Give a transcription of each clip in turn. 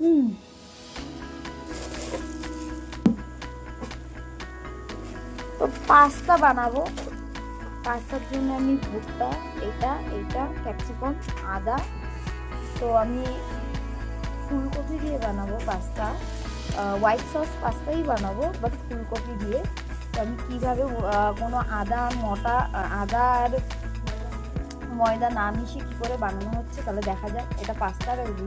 হুম। তো পাস্তা বানাবো। পাস্তার জন্য আমি ভুট্টা, এটা এটা ক্যাপসিকাম আদা। তো আমি ফুলকপি দিয়ে বানাবো পাস্তা হোয়াইট সস পাস্তাই বানাবো বাট ফুলকপি দিয়ে। তো আমি কীভাবে কোনো আদা, মটা আদা আর ময়দা না মিশিয়ে কী করে বানানো হচ্ছে তাহলে দেখা যাক। এটা পাস্তার আর রুটি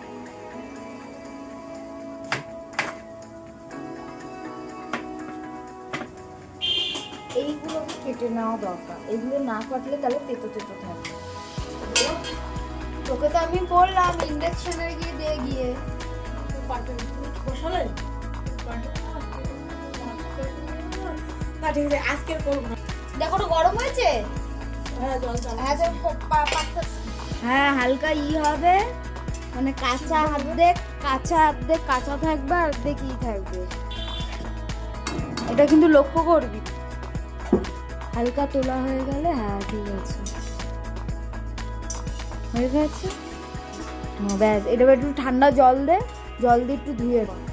এইগুলোকে কেটে নেওয়া দরকার। এগুলো না কাটলে তাহলে তেতো তেতো থাকবে। তোকে তো আমি বললাম ইন্ডাকশনে গিয়ে দিয়ে গিয়ে। বসালে? না ঠিক আজকের করব দেখো গরম হয়েছে? হ্যাঁ হ্যাঁ হ্যাঁ হালকা ই হবে। মানে কাঁচা অর্ধেক কাঁচা অর্ধেক কাঁচা থাকবে অর্ধেক ই থাকবে। এটা কিন্তু লক্ষ্য করবি। হালকা তোলা হয়ে গেলে হ্যাঁ ঠিক আছে। হয়ে গেছে? ব্যাস, এটা একটু ঠান্ডা জল দে, জল দিয়ে একটু ধুয়ে ব্যাস।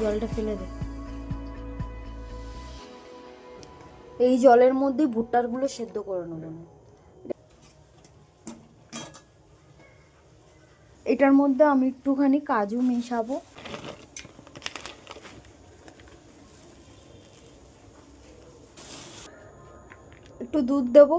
জলটা ফেলে দে। এই জলের মধ্যে ভুট্টারগুলো সেদ্ধ করে নেব। না এটার মধ্যে আমি একটুখানি কাজু মেশাবো। একটু দুধ দেবো।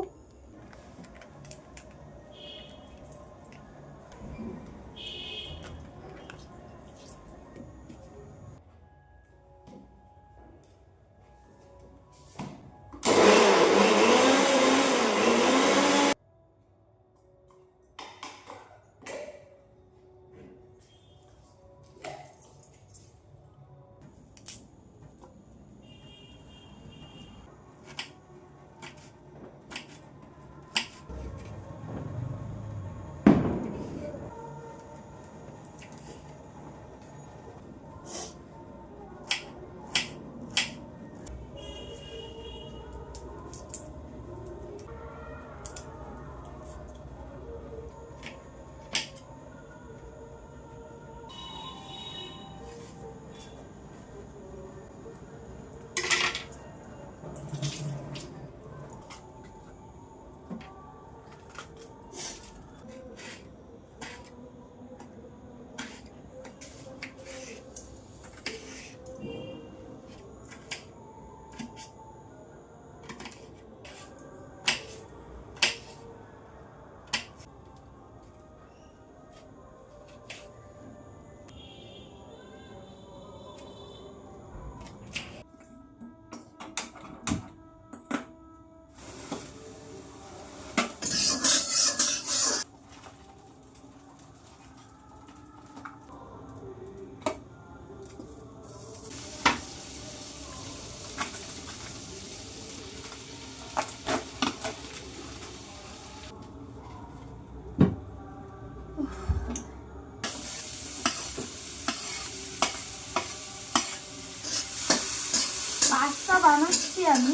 পাস্তা বানাচ্ছি আমি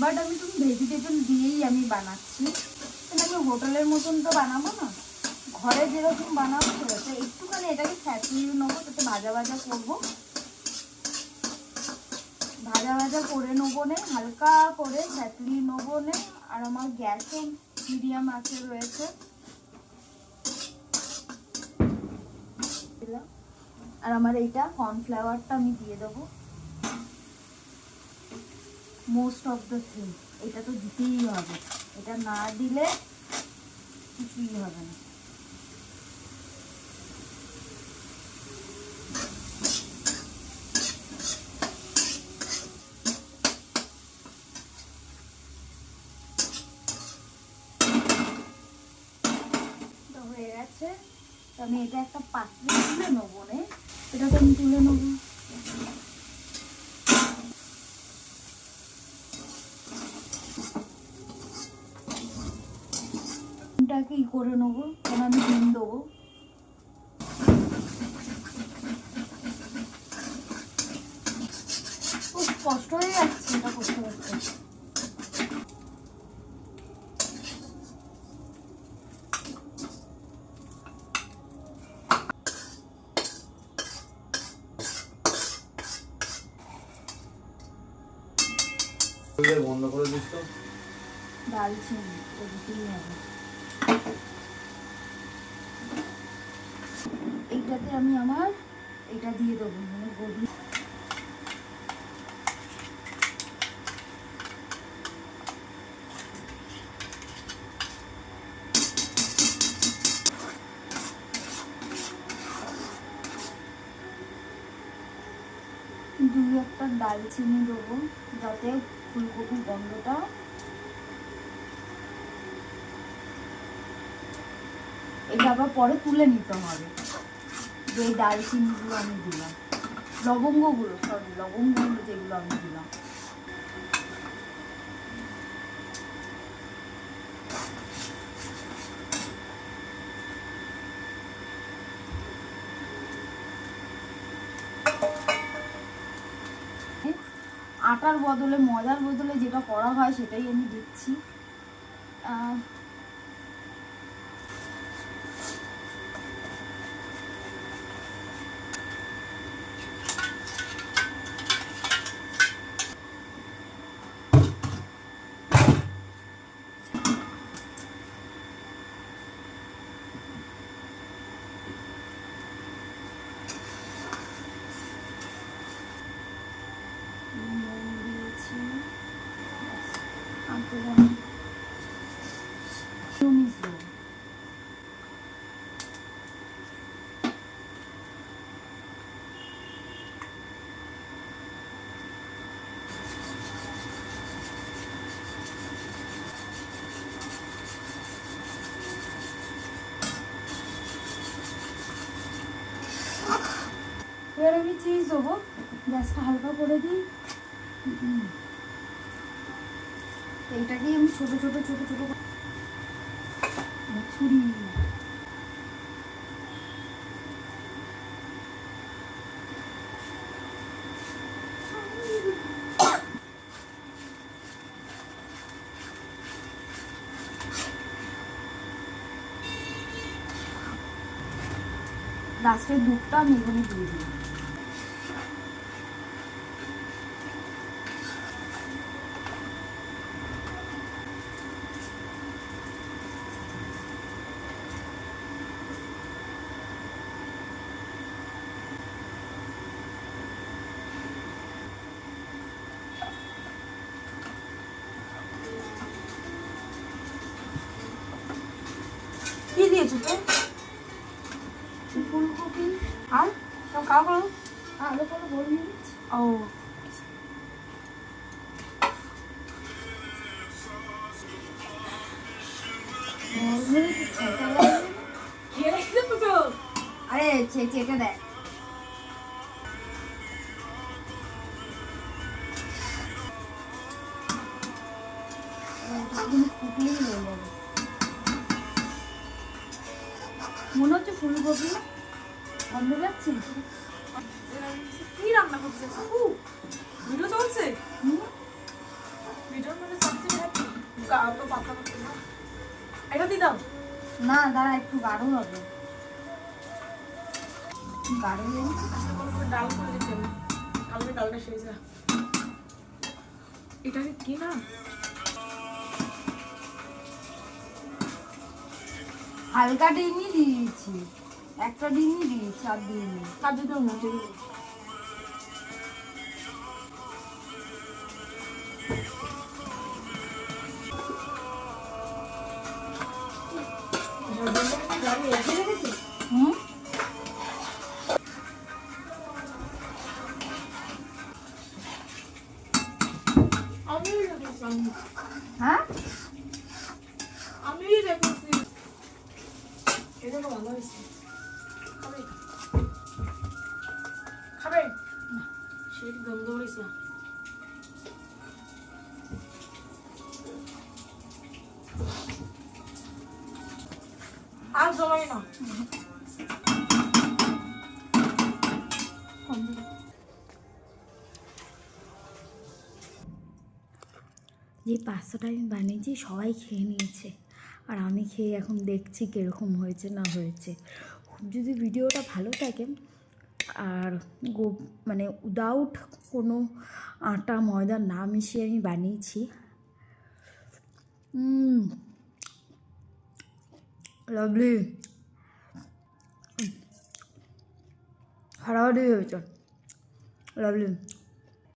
বাট আমি তুমি ভেজিটেবল দিয়েই আমি বানাচ্ছি। কিন্তু আমি হোটেলের মতন তো বানাবো না। ঘরে যেরকম বানাবো সেরকম। একটুখানি এটাকে ফ্যাটিয়ে নেব, তাতে ভাজা ভাজা করব। ভাজা ভাজা করে নেব নে, হালকা করে ফ্যাটলিয়ে নেব নে, আর আমার গ্যাসও মিডিয়াম আছে রয়েছে। আর আমার এইটা কর্নফ্লাওয়ারটা আমি দিয়ে দেবো। মোস্ট অফ দ্য থিং এটা তো দিতেই হবে। এটা না দিলে কিছুই হবে না। আমি এটা একটা পাত্রে তুলে নেব রে এটা তো আমি তুলে নেব। ডিমটাকে ই করে নেব কারণ আমি ডিম দেবো? খুব কষ্ট হয়ে যাচ্ছে এটা করতে করতে। বন্ধ করে দিস তো। দালচিনি ওদিকেই হবে। এইটাতে আমি আমার এটা দিয়ে দেবো মানে গদি দুই একটা দালচিনি দেবো, যাতে ফুলকপি গন্ধটা এটা আবার পরে তুলে নিতে হবে। যে এই আমি দিলাম। লবঙ্গগুলো সরি লবঙ্গগুলো যেগুলো আমি দিলাম। আটার বদলে, ময়দার বদলে যেটা করা হয় সেটাই আমি দিচ্ছি। দেবো না। মিউনিস এবার আমি চিজ দেবো গ্যাসটা হালকা করে দিই। এইটাকেই আমি ছোট ছোট ছোট ছোট ছুরি। লাস্টের দুধটা আমি এখানে দিয়ে দিই কি ফুলকপি। আর সব খাওয়া করো আলো করে ভরে ও। আরে চেয়ে চেটে দেয় মনে হচ্ছে ফুলকপি গন্ধ পাচ্ছি কি রান্না করছে? ভিডিও চলছে? ভিডিওর মধ্যে সবচেয়ে গা তো না। এটা দিয়ে দাও। না দাঁড়া একটু গাঢ় হবে। গাঢ় ডাল করে দিতে কালকে ডালটা শেষ এটা কি না হালকা ডিমই দিয়েছি। একটা ডিমই দিয়েছি আর দিইনি। কাজে হুম? আমি হ্যাঁ? আমি রেখেছি। এটা তো ভালো হয়েছে খাবে খাবে সেই গন্ধ হয়েছে আর জমাই না যে পাস্তাটা আমি বানিয়েছি সবাই খেয়ে নিয়েছে আর আমি খেয়ে এখন দেখছি কীরকম হয়েছে, না হয়েছে। যদি ভিডিওটা ভালো থাকে আর গো মানে উইদাউট কোনো আটা, ময়দা না মিশিয়ে আমি বানিয়েছি লাভলি হারাহারি হয়েছে লাভলি